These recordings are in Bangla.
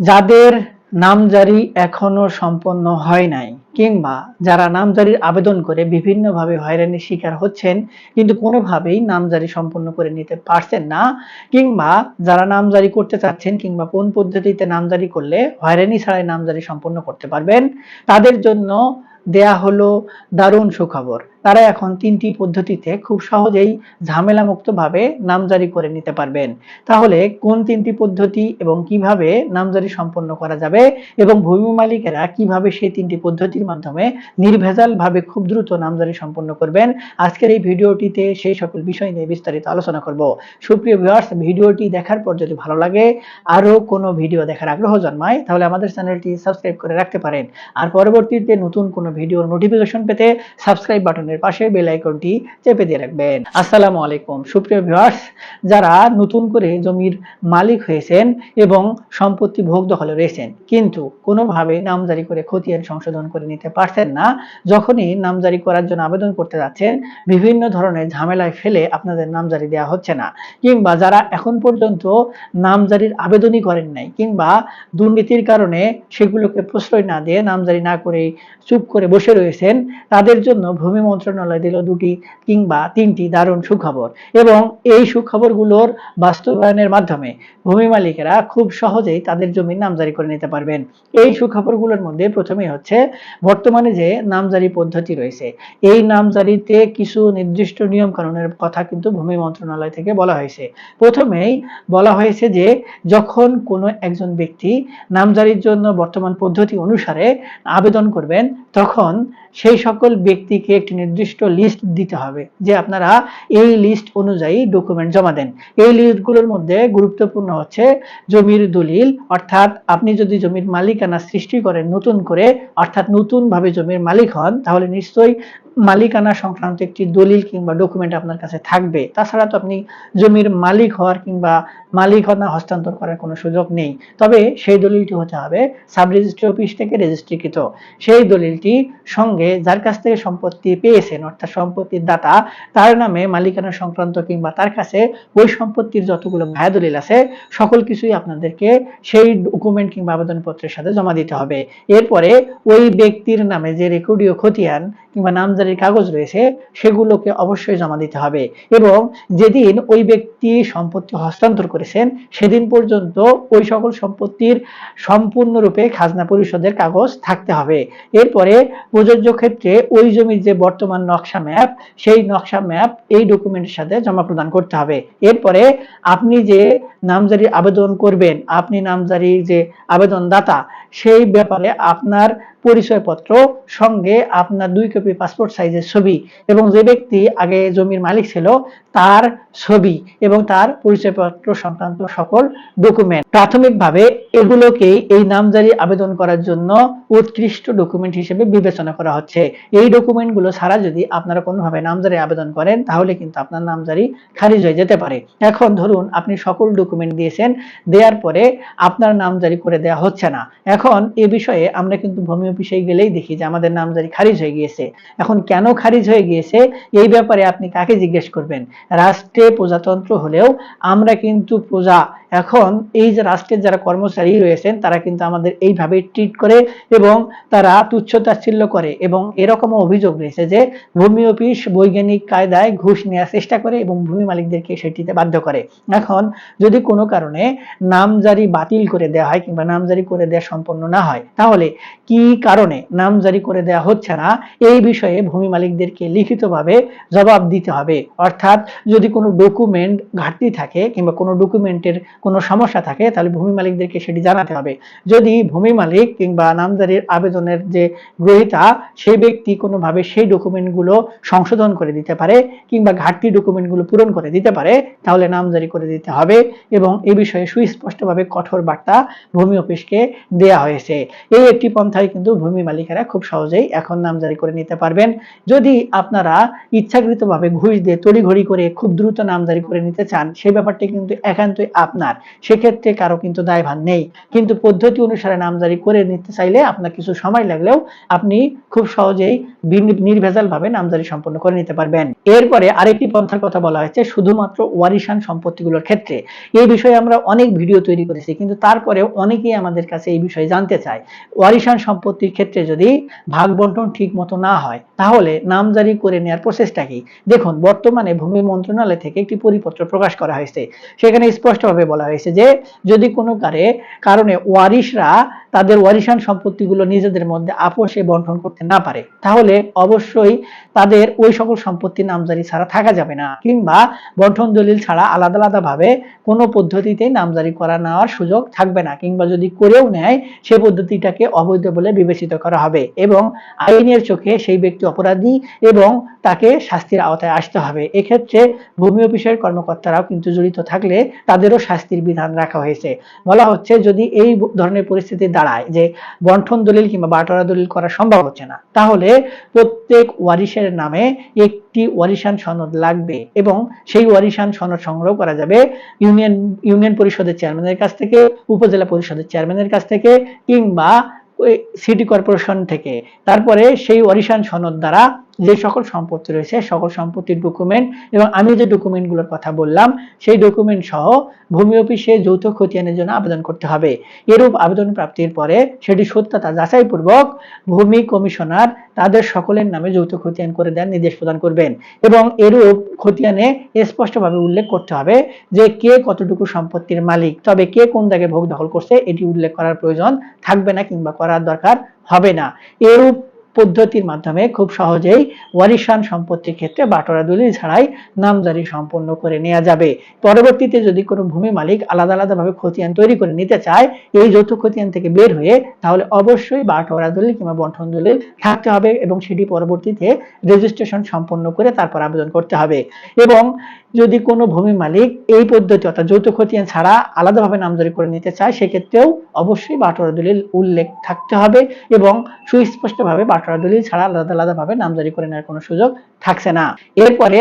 যাদের নামজারি এখনও সম্পন্ন হয় নাই, কিংবা যারা নামজারির আবেদন করে বিভিন্নভাবে হয়রানির শিকার হচ্ছেন, কিন্তু কোনোভাবেই নামজারি সম্পন্ন করে নিতে পারছেন না, কিংবা যারা নামজারি করতে চাচ্ছেন কিংবা কোন পদ্ধতিতে নামজারি করলে হয়রানি ছাড়াই নামজারি সম্পন্ন করতে পারবেন, তাদের জন্য দেয়া হলো দারুণ সুখবর। তারা এখন তিনটি পদ্ধতিতে খুব সহজেই ঝামেলামুক্ত ভাবে নামজারি করে নিতে পারবেন। তাহলে কোন তিনটি পদ্ধতি এবং কীভাবে নামজারি সম্পন্ন করা যাবে এবং ভূমি মালিকেরা কীভাবে সেই তিনটি পদ্ধতির মাধ্যমে নির্ভেজাল ভাবে খুব দ্রুত নামজারি সম্পন্ন করবেন? আজকের এই ভিডিওটিতে সেই সকল বিষয় নিয়ে বিস্তারিত আলোচনা করব। সুপ্রিয় ভিউয়ার্স ভিডিওটি দেখার পর যদি ভালো লাগে আরও কোনো ভিডিও দেখার আগ্রহ জন্মায়, তাহলে আমাদের চ্যানেলটি সাবস্ক্রাইব করে রাখতে পারেন। আর পরবর্তীতে নতুন কোনো ভিডিওর নোটিফিকেশন পেতে সাবস্ক্রাইব বাটনের পাশে বেল আইকনটি চেপে দিয়ে রাখবেন। আসসালামু আলাইকুম। সুপ্রিয় ভিউয়ার্স, যারা নতুন করে জমির মালিক হয়েছেন এবং সম্পত্তি ভোগ দখলে রয়েছেন, কিন্তু কোনোভাবে নামজারি করে খতিয়ান সংশোধন করে নিতে পারছেন না, যখনই নামজারি করার জন্য আবেদন করতে যাচ্ছেন, বিভিন্ন ধরনের ঝামেলায় ফেলে আপনাদের নামজারি দেওয়া হচ্ছে না। কিংবা যারা এখন পর্যন্ত নামজারির আবেদনই করেন নাই, কিংবা দুর্নীতির কারণে সেগুলোকে প্রশ্রয় না দিয়ে নামজারি না করে চুপ করে বসে রয়েছেন, তাদের জন্য ভূমি মন্ত্রণালয় দিল দুটি কিংবা তিনটি দারুণ সুখবর এবং এই সুখবরগুলোর বাস্তবায়নের মাধ্যমে ভূমি মালিকেরা খুব সহজেই তাদের জমির নামজারি করে নিতে পারবেন। এই সুখবরগুলোর মধ্যে প্রথমেই হচ্ছে বর্তমানে যে নামজারি পদ্ধতি রয়েছে, এই নামজারিতে কিছু নির্দিষ্ট নিয়ম কানুনের কথা কিন্তু ভূমি মন্ত্রণালয় থেকে বলা হয়েছে। প্রথমেই বলা হয়েছে যে যখন কোনো একজন ব্যক্তি নামজারির জন্য বর্তমান পদ্ধতি অনুসারে আবেদন করবেন, তখন সেই সকল ব্যক্তিকে একটি নির্দিষ্ট লিস্ট দিতে হবে যে আপনারা এই লিস্ট অনুযায়ী ডকুমেন্ট জমা দেন। এই লিস্টগুলোর মধ্যে গুরুত্বপূর্ণ হচ্ছে জমির দলিল, অর্থাৎ আপনি যদি জমির মালিকানা সৃষ্টি করেন নতুন করে, অর্থাৎ নতুনভাবে জমির মালিক হন, তাহলে নিশ্চয়ই মালিকানা সংক্রান্ত একটি দলিল কিংবা ডকুমেন্ট আপনার কাছে থাকবে। তাছাড়া তো আপনি জমির মালিক হওয়ার কিংবা মালিকানা হস্তান্তর করার কোনো সুযোগ নেই। তবে সেই দলিলটি হতে হবে সাব রেজিস্ট্রি অফিস থেকে রেজিস্ট্রিকৃত। সেই দলিলটি সঙ্গে যার কাছ থেকে সম্পত্তি পেয়েছেন, অর্থাৎ সম্পত্তির দাতা, তার নামে মালিকানা সংক্রান্ত কিংবা তার কাছে ওই সম্পত্তির যতগুলো ভায়া দলিল আছে, সকল কিছুই আপনাদেরকে সেই ডকুমেন্ট কিংবা আবেদনপত্রের সাথে জমা দিতে হবে। এরপরে ওই ব্যক্তির নামে যে রেকর্ডীয় খতিয়ান কিংবা নামজারির কাগজ রয়েছে, সেগুলোকে অবশ্যই জমা দিতে হবে এবং যেদিন ওই ব্যক্তি সম্পত্তি হস্তান্তর করেছেন, সেদিন পর্যন্ত ওই সকল সম্পত্তির সম্পূর্ণরূপে খাজনা পরিশোধের কাগজ থাকতে হবে। এরপরে প্রযোজ্য ক্ষেত্রে ওই জমির যে বর্তমান নকশা ম্যাপ, সেই নকশা ম্যাপ এই ডকুমেন্টের সাথে জমা প্রদান করতে হবে। এরপরে আপনি যে নামজারির আবেদন করবেন, আপনি নামজারির যে আবেদনদাতা, সেই ব্যাপারে আপনার পরিচয়পত্র, সঙ্গে আপনার দুই কপি পাসপোর্ট সাইজের ছবি এবং যে ব্যক্তি আগে জমির মালিক ছিল, তার ছবি এবং তার পরিচয়পত্র সংক্রান্ত সকল ডকুমেন্ট প্রাথমিকভাবে এগুলোকেই এই নামজারি আবেদন করার জন্য উৎকৃষ্ট ডকুমেন্ট হিসেবে বিবেচনা করা হচ্ছে। এই ডকুমেন্টগুলো ছাড়া যদি আপনারা কোনোভাবে নামজারি আবেদন করেন, তাহলে কিন্তু আপনার নামজারি খারিজ হয়ে যেতে পারে। এখন ধরুন আপনি সকল ডকুমেন্ট দিয়েছেন, দেওয়ার পরে আপনার নামজারি করে দেওয়া হচ্ছে না। এখন এ বিষয়ে আমরা কিন্তু ভূমি অফিসে গেলেই দেখি যে আমাদের নামজারি খারিজ হয়ে গিয়েছে। এখন কেন খারিজ হয়ে গিয়েছে? এই ব্যাপারে আপনি কাকে জিজ্ঞেস করবেন? রাষ্ট্রে প্রজাতন্ত্র হলেও আমরা কিন্তু প্রজা এখন এই যে রাষ্ট্রের যারা কর্মচারী রয়েছেন, তারা কিন্তু আমাদের এইভাবে ট্রিট করে এবং তারা তুচ্ছ তাচ্ছিল্য করে এবং এরকম অভিযোগ রয়েছে যে ভূমি অফিস বৈজ্ঞানিক কায়দায় ঘুষ নেওয়ার চেষ্টা করে এবং ভূমি মালিকদেরকে সেটিতে বাধ্য করে। এখন যদি কোনো কারণে নামজারি বাতিল করে দেওয়া হয় কিংবা নামজারি করে দেওয়া সম্পন্ন না হয়, তাহলে কি কারণে নামজারি করে দেওয়া হচ্ছে না? এই বিষয়ে ভূমি মালিকদেরকে লিখিতভাবে জবাব দিতে হবে। অর্থাৎ যদি কোনো ডকুমেন্ট ঘাটতি থাকে কিংবা কোনো ডকুমেন্টের কোনো সমস্যা থাকে, তাহলে ভূমি মালিকদেরকে সেটি জানাতে হবে। যদি ভূমি মালিক কিংবা নামজারির আবেদনের যে গ্রহীতা সেই ব্যক্তি কোনোভাবে সেই ডকুমেন্টগুলো সংশোধন করে দিতে পারে কিংবা ঘাটতি ডকুমেন্টগুলো পূরণ করে দিতে পারে, তাহলে নামজারি করে দিতে হবে এবং এ বিষয়ে সুস্পষ্টভাবে কঠোর বার্তা ভূমি অফিসকে দেয়া হয়েছে। এই একটি পন্থায় কিন্তু ভূমি মালিকেরা খুব সহজেই এখন নামজারি করে নিতে পারবেন। যদি আপনারা ইচ্ছাকৃতভাবে ঘুষ দিয়ে তড়িঘড়ি করে খুব দ্রুত নামজারি করে নিতে চান সেই ব্যাপারটি কিন্তু একান্তই আপনার। সেক্ষেত্রে কারও কিন্তু দায়ভার নেই। কিন্তু পদ্ধতি অনুসারে নামজারি করে নিতে চাইলে আপনার কিছু সময় লাগলেও আপনি খুব সহজেই নির্ভেজালভাবে নামজারি সম্পন্ন করে নিতে পারবেন। এরপরে আরেকটি পন্থার কথা বলা হয়েছে, শুধুমাত্র ওয়ারিশান সম্পত্তিগুলোর ক্ষেত্রে। এই বিষয়ে আমরা অনেক ভিডিও তৈরি করেছি, কিন্তু তারপরেও অনেকেই আমাদের কাছে এই বিষয়ে জানতে চায়। ওয়ারিশান সম্পত্তির ক্ষেত্রে যদি ভাগ বন্টন ঠিক মতো না হয়, তাহলে নামজারি করে নেওয়ার প্রসেসটা কি? দেখুন, বর্তমানে ভূমি মন্ত্রণালয় থেকে একটি পরিপত্র প্রকাশ করা হয়েছে। সেখানে স্পষ্টভাবে বলা হয়েছে যে যদি কোনো কারে কারণে ওয়ারিশরা তাদের ওয়ারিশান সম্পত্তিগুলো নিজেদের মধ্যে আপোষে বন্টন করতে না পারে, তাহলে অবশ্যই তাদের ওই সকল সম্পত্তি নামজারি ছাড়া থাকা যাবে না, কিংবা বন্টন দলিল ছাড়া আলাদা আলাদা ভাবে কোনো পদ্ধতিতে নামজারি করা নেওয়ার সুযোগ থাকবে না, কিংবা যদি করেও নেয়, সে পদ্ধতিটাকে অবৈধ বলে বিবেচিত করা হবে এবং আইনের চোখে সেই ব্যক্তি অপরাধী এবং তাকে শাস্তির আওতায় আসতে হবে। এক্ষেত্রে ভূমি অফিসের কর্মকর্তারাও কিন্তু জড়িত থাকলে তাদেরও শাস্তির বিধান রাখা হয়েছে। বলা হচ্ছে যদি এই ধরনের পরিস্থিতি দাঁড়ায় যে বন্টন দলিল কিংবা বাটোয়ারা দলিল করা সম্ভব হচ্ছে না। তাহলে প্রত্যেক ওয়ারিশের নামে একটি ওয়ারিশান সনদ লাগবে এবং সেই ওয়ারিশান সনদ সংগ্রহ করা যাবে ইউনিয়ন ইউনিয়ন পরিষদের চেয়ারম্যানের কাছ থেকে, উপজেলা পরিষদের চেয়ারম্যানের কাছ থেকে কিংবা সিটি কর্পোরেশন থেকে। তারপরে সেই ওয়ারিশান সনদ দ্বারা যে সকল সম্পত্তি রয়েছে, সকল সম্পত্তির ডকুমেন্ট এবং আমি যে ডকুমেন্টগুলোর কথা বললাম, সেই ডকুমেন্ট সহ ভূমি অফিসে যৌথ খতিয়ানের জন্য আবেদন করতে হবে। এরূপ আবেদন প্রাপ্তির পরে সেটি সত্যতা যাচাইপূর্বক ভূমি কমিশনার তাদের সকলের নামে যৌথ খতিয়ান করে দেন নির্দেশ প্রদান করবেন এবং এরূপ খতিয়ানে স্পষ্টভাবে উল্লেখ করতে হবে যে কে কতটুকু সম্পত্তির মালিক, তবে কে কোন জায়গায় ভোগ দখল করছে, এটি উল্লেখ করার প্রয়োজন থাকবে না কিংবা করার দরকার হবে না। এরূপ পদ্ধতির মাধ্যমে খুব সহজেই ওয়ারিশান সম্পত্তির ক্ষেত্রে বাটোয়ারা দলিল ছাড়াই নামজারি সম্পন্ন করে নেওয়া যাবে। পরবর্তীতে যদি কোনো ভূমি মালিক আলাদা আলাদাভাবে খতিয়ান তৈরি করে নিতে চায়, এই যৌথ খতিয়ান থেকে বের হয়ে তাহলে অবশ্যই বাটোয়ারা দলিল কিংবা বন্টন দলিল থাকতে হবে এবং সেটি পরবর্তীতে রেজিস্ট্রেশন সম্পন্ন করে তারপর আবেদন করতে হবে। এবং যদি কোনো ভূমি মালিক এই পদ্ধতি অর্থাৎ যৌথ খতিয়ান ছাড়া আলাদাভাবে নামজারি করে নিতে চায়, সেক্ষেত্রেও অবশ্যই বাটোয়ারা দলিল উল্লেখ থাকতে হবে এবং সুস্পষ্টভাবে বাটোয়ারা দলিল ছাড়া আলাদা আলাদাভাবে নামজারি করে নেওয়ার কোনো সুযোগ থাকছে না। এরপরে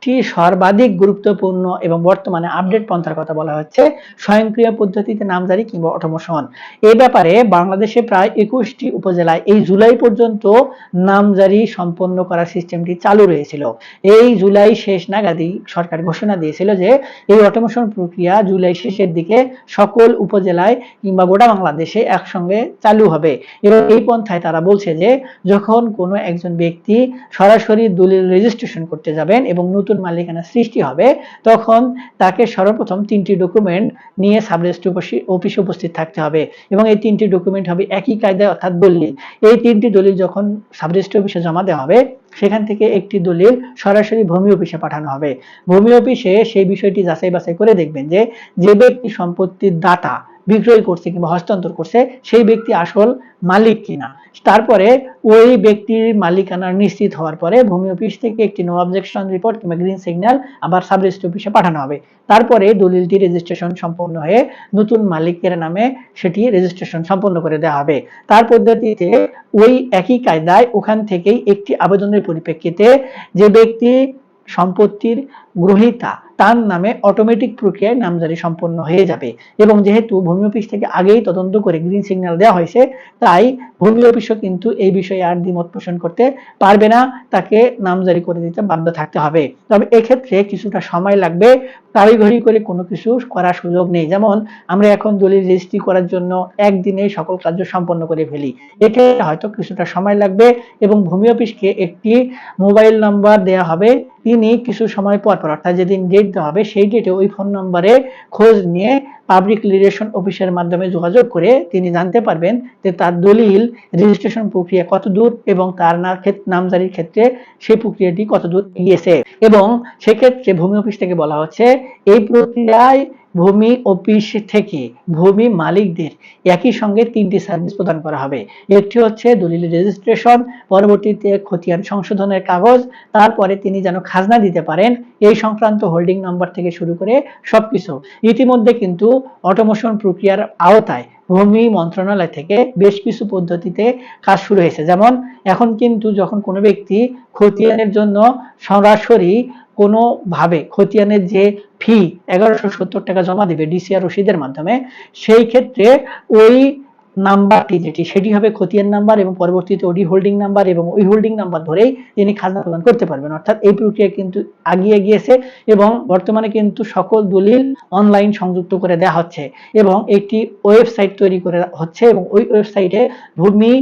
আরেকটি সর্বাধিক গুরুত্বপূর্ণ এবং বর্তমানে আপডেট পন্থার কথা বলা হচ্ছে স্বয়ংক্রিয় পদ্ধতিতে নামজারি কিংবা অটোমোশন এই ব্যাপারে বাংলাদেশে প্রায় একুশটি উপজেলায় এই জুলাই পর্যন্ত নামজারি সম্পন্ন করার সিস্টেমটি চালু রয়েছিল। এই জুলাই শেষ নাগাদই সরকার ঘোষণা দিয়েছিল যে এই অটোমেশন প্রক্রিয়া জুলাই শেষের দিকে সকল উপজেলায় কিংবা গোটা বাংলাদেশে একসঙ্গে চালু হবে। এবং এই পন্থায় তারা বলছে যে যখন কোনো একজন ব্যক্তি সরাসরি দলিল রেজিস্ট্রেশন করতে যাবেন এবং নতুন মালিকানা সৃষ্টি হবে, তখন তাকে সর্বপ্রথম তিনটি ডকুমেন্ট নিয়ে সাব রেজিস্ট্রি অফিসে উপস্থিত থাকতে হবে। এবং এই তিনটি ডকুমেন্ট হবে একই কায়দায়, অর্থাৎ দলিল। এই তিনটি দলিল যখন সাব রেজিস্ট্রি অফিসে জমা দেওয়া হবে, সেখান থেকে একটি দলিল সরাসরি ভূমি অফিসে পাঠানো হবে। ভূমি অফিসে সেই বিষয়টি যাচাই বাছাই করে দেখবেন যে যে ব্যক্তি সম্পত্তির দাতা, বিক্রয় করছে কিংবা হস্তান্তর করছে, সেই ব্যক্তি আসল মালিক কিনা। তারপরে ওই ব্যক্তির মালিকানা নিশ্চিত হওয়ার পরে ভূমি অফিস থেকে একটি নো অবজেকশন রিপোর্ট কিংবা গ্রিন সিগন্যাল আবার সাব রেজিস্ট্রি অফিসে পাঠানো হবে। তারপরে দলিলটি রেজিস্ট্রেশন সম্পন্ন হয়ে নতুন মালিকের নামে সেটি রেজিস্ট্রেশন সম্পন্ন করে দেওয়া হবে। তার পদ্ধতিতে ওই একই কায়দায় ওখান থেকেই একটি আবেদনের পরিপ্রেক্ষিতে যে ব্যক্তি সম্পত্তির গ্রহীতা তার নামে অটোমেটিক প্রক্রিয়ায় নামজারি সম্পন্ন হয়ে যাবে। এবং যেহেতু ভূমি অফিস থেকে আগেই তদন্ত করে গ্রিন সিগন্যাল দেওয়া হয়েছে, তাই ভূমি অফিসও কিন্তু এই বিষয়ে আর দ্বিমত পোষণ করতে পারবে না। তাকে নামজারি করে দিতে বাধ্য থাকতে হবে। তবে এক্ষেত্রে কিছুটা সময় লাগবে। তাড়িঘড়ি করে কোনো কিছু করার সুযোগ নেই। যেমন আমরা এখন দলিল রেজিস্ট্রি করার জন্য একদিনে সকল কার্য সম্পন্ন করে ফেলি। এতে হয়তো কিছুটা সময় লাগবে এবং ভূমি অফিসকে একটি মোবাইল নাম্বার দেওয়া হবে। তিনি কিছু সময় পর পর, অর্থাৎ যেদিন ডেট দেওয়া হবে, সেই ডেটে ওই ফোন নম্বরে খোঁজ নিয়ে পাবলিক রিলেশন অফিসের মাধ্যমে যোগাযোগ করে তিনি জানতে পারবেন যে তার দলিল রেজিস্ট্রেশন প্রক্রিয়া কত দূর এবং তার নামজারির ক্ষেত্রে সেই প্রক্রিয়াটি কত দূর গিয়েছে এবং সেক্ষেত্রে ভূমি অফিস থেকে বলা হচ্ছে, এই প্রক্রিয়ায় ভূমি অফিস থেকে ভূমি মালিকদের একই সঙ্গে তিনটি সার্ভিস প্রদান করা হবে। একটি হচ্ছে দলিল রেজিস্ট্রেশন পরবর্তীতে খতিয়ান সংশোধনের কাগজ, তারপরে তিনি যেন খাজনা দিতে পারেন, এই সংক্রান্ত হোল্ডিং নাম্বার থেকে শুরু করে সবকিছু। ইতিমধ্যে কিন্তু অটোমোশন প্রক্রিয়ার আওতায় ভূমি মন্ত্রণালয় থেকে বেশ কিছু পদ্ধতিতে কাজ শুরু হয়েছে। যেমন, এখন কিন্তু যখন কোনো ব্যক্তি খতিয়ানের জন্য সরাসরি কোনোভাবে খতিয়ানের যে ফি এগারোশো সত্তর টাকা জমা দিবে ডিসিআর রসিদের মাধ্যমে, সেই ক্ষেত্রে ওই নাম্বারটি যেটি সেটি হবে খতিয়ান নাম্বার এবং পরবর্তীতে ওডি হোল্ডিং নাম্বার এবং ওই হোল্ডিং নাম্বার ধরেই তিনি খাজনা প্রদান করতে পারবেন। অর্থাৎ এই প্রক্রিয়া কিন্তু আগিয়ে গিয়েছে এবং বর্তমানে কিন্তু সকল দলিল অনলাইন সংযুক্ত করে দেওয়া হচ্ছে এবং একটি ওয়েবসাইট তৈরি করে হচ্ছে এবং ওই ওয়েবসাইটে ভূমি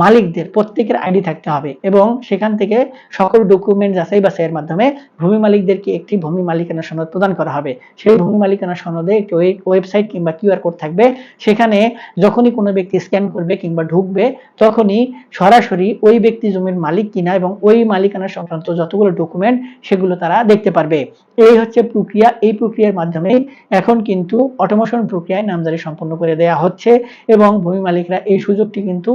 মালিকদের প্রত্যেকের আইডি থাকতে হবে এবং সেখান থেকে সকল ডকুমেন্ট যাচাই বাছাইয়ের মাধ্যমে ভূমি মালিকদেরকে একটি ভূমি মালিকানা সনদ প্রদান করা হবে। সেই ভূমি মালিকানা সনদে একটি ওয়েবসাইট কিংবা কিউআর কোড থাকবে। সেখানে যখনই কোনো ব্যক্তি স্ক্যান করবে কিংবা ঢুকবে, তখনই সরাসরি ওই ব্যক্তি জমির মালিক কিনা এবং ওই মালিকানা সংক্রান্ত যতগুলো ডকুমেন্ট সেগুলো তারা দেখতে পারবে। এই হচ্ছে প্রক্রিয়া। এই প্রক্রিয়ার মাধ্যমে এখন কিন্তু অটোমেশন প্রক্রিয়ায় নামজারি সম্পন্ন করে দেয়া হচ্ছে এবং ভূমি মালিকরা এই সুযোগটি কিন্তু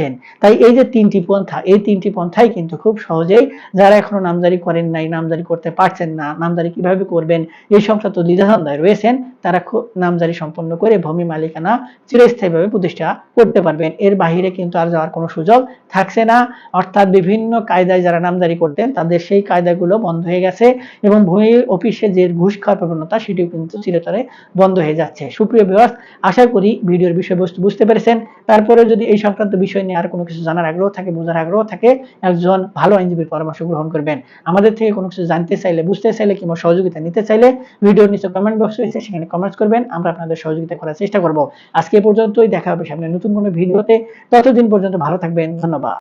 নিচ্ছেন তাই এই যে তিনটি পন্থা, এই তিনটি পন্থাই কিন্তু খুব সহজেই যারা এখনও নামজারি করেন নাই, নামজারি করতে পারছেন না, নামজারি কীভাবে করবেন, এই সংক্রান্ত দ্বিধাদ্বন্দ্বে রয়েছেন, তারা খুব নামজারি সম্পন্ন করে ভূমি মালিকানা চিরস্থায়ীভাবে প্রতিষ্ঠা করতে পারবেন। এর বাহিরে কিন্তু আর যাওয়ার কোনো সুযোগ থাকছে না। অর্থাৎ বিভিন্ন কায়দায় যারা নামজারি করতেন, তাদের সেই কায়দাগুলো বন্ধ হয়ে গেছে এবং ভূমি অফিসে যে ঘুষ খাওয়ার প্রবণতা, সেটিও কিন্তু চিরতরে বন্ধ হয়ে যাচ্ছে। সুপ্রিয় বিভাগ আশা করি ভিডিওর বিষয়বস্তু বুঝতে পেরেছেন। তারপরে যদি এই সংক্রান্ত বিষয় নিয়ে আর কোনো কিছু জানার আগ্রহ থাকে, বোঝার আগ্রহ থাকে, একজন ভালো আইনজীবীর পরামর্শ গ্রহণ করবেন। আমাদের থেকে কোনো কিছু জানতে চাইলে, বুঝতে চাইলে কিংবা সহযোগিতা নিতে চাইলে ভিডিওর নিচে কমেন্ট বক্স রয়েছে, সেখানে কমেন্টস করবেন, আমরা আপনাদের সহযোগিতা করার চেষ্টা করব। আজকে পর্যন্তই, দেখা হবে সামনে নতুন কোনো ভিডিওতে। ততদিন পর্যন্ত ভালো থাকবেন, ধন্যবাদ।